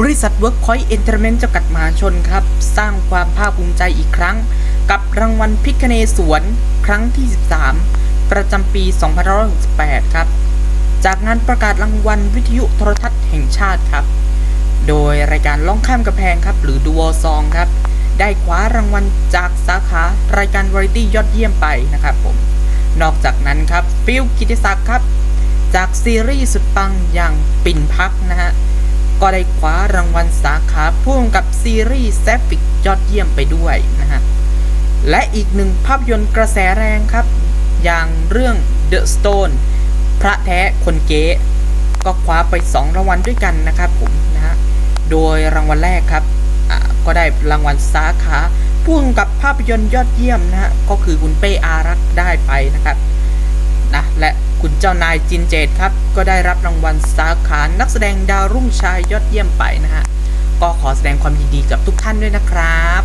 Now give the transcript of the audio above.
บริษัท Workpoint Entertainment จำกัดมหาชนครับ สร้างความภาคภูมิใจอีกครั้ง กับรางวัลพิคเนสวน ครั้งที่ 13 ประจำปี 2568 ครับ จากงานประกาศรางวัลวิทยุโทรทัศน์แห่งชาติครับ โดยรายการล่องข้ามกระแพงครับ หรือดูวอซองครับ ได้คว้ารางวัลจากสาขารายการวาไรตี้ยอดเยี่ยมไปนะครับผม นอกจากนั้นครับฟิลกิติศักดิ์ครับ จากซีรีส์สุดปังอย่างปิ่นพักนะฮะ ก็ได้คว้ารางวัลสาขาพ่วงกับซีรีส์แซฟิกยอดเยี่ยมไปด้วยนะฮะ และอีกหนึ่งภาพยนตร์กระแสแรงครับ อย่างเรื่อง The Stone พระแท้คนเก๊ก็คว้าไป 2 รางวัลด้วยกันนะครับผมนะฮะ โดยรางวัลแรกครับ ก็ได้รางวัลสาขาพ่วงกับภาพยนตร์ยอดเยี่ยมนะฮะ ก็คือคุณเป้อารักษ์ได้ไปนะครับ คุณเจ้านายจินเจตครับ ก็ได้รับรางวัลสาขานักแสดงดาวรุ่งชายยอดเยี่ยมไปนะฮะ ก็ขอแสดงความยินดีกับทุกท่านด้วยนะครับ